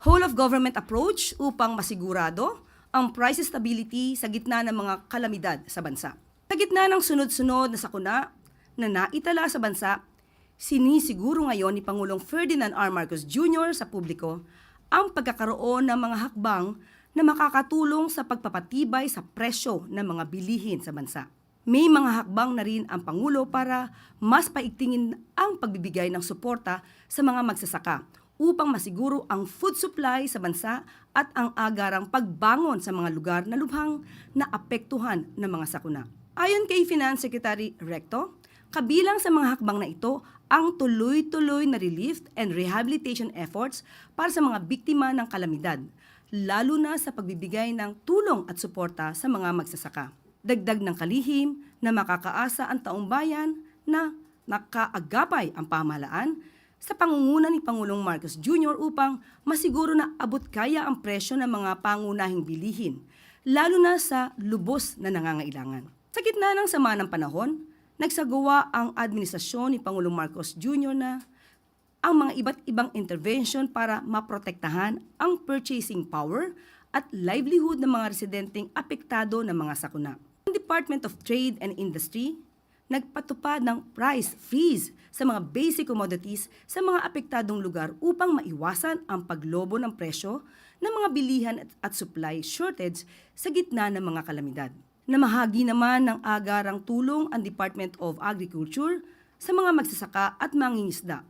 whole of government approach upang masigurado ang price stability sa gitna ng mga kalamidad sa bansa. Sa gitna ng sunod-sunod na sakuna na naitala sa bansa, sinisiguro ngayon ni Pangulong Ferdinand R. Marcos Jr. sa publiko ang pagkakaroon ng mga hakbang na makakatulong sa pagpapatibay sa presyo ng mga bilihin sa bansa. May mga hakbang na rin ang Pangulo para mas paigtingin ang pagbibigay ng suporta sa mga magsasaka upang masiguro ang food supply sa bansa at ang agarang pagbangon sa mga lugar na lubhang naapektuhan ng mga sakuna. Ayon kay Finance Secretary Recto, kabilang sa mga hakbang na ito ang tuloy-tuloy na relief and rehabilitation efforts para sa mga biktima ng kalamidad, lalo na sa pagbibigay ng tulong at suporta sa mga magsasaka. Dagdag ng kalihim na makakaasa ang taong bayan na nakaagapay ang pamahalaan sa pangunguna ni Pangulong Marcos Jr. upang masiguro na abot kaya ang presyo ng mga pangunahing bilihin, lalo na sa lubos na nangangailangan. Sa gitna ng sama ng panahon, nagsagawa ang administrasyon ni Pangulong Marcos Jr. na ang mga iba't ibang intervention para maprotektahan ang purchasing power at livelihood ng mga residenteng apektado ng mga sakuna. Ang Department of Trade and Industry nagpatupad ng price freeze sa mga basic commodities sa mga apektadong lugar upang maiwasan ang paglobo ng presyo ng mga bilihan at, supply shortage sa gitna ng mga kalamidad. Namahagi naman ng agarang tulong ang Department of Agriculture sa mga magsasaka at mangingisda.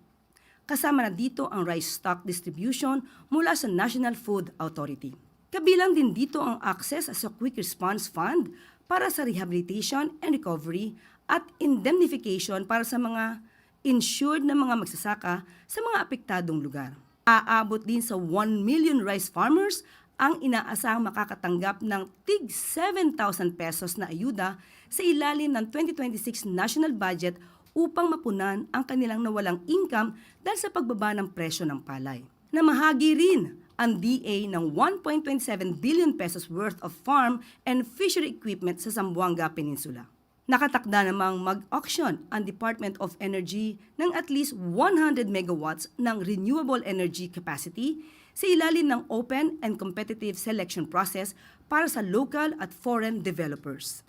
Kasama na dito ang rice stock distribution mula sa National Food Authority. Kabilang din dito ang access sa Quick Response Fund para sa rehabilitation and recovery at indemnification para sa mga insured na mga magsasaka sa mga apektadong lugar. Aabot din sa 1 million rice farmers ang inaasahang makakatanggap ng tig 7,000 pesos na ayuda sa ilalim ng 2026 national budget upang mapunan ang kanilang nawalang income dahil sa pagbaba ng presyo ng palay. Namahagi rin ang DA ng 1.27 billion pesos worth of farm and fishery equipment sa Zamboanga Peninsula. Nakatakda namang mag-auction ang Department of Energy ng at least 100 megawatts ng renewable energy capacity sa ilalim ng open and competitive selection process para sa local at foreign developers.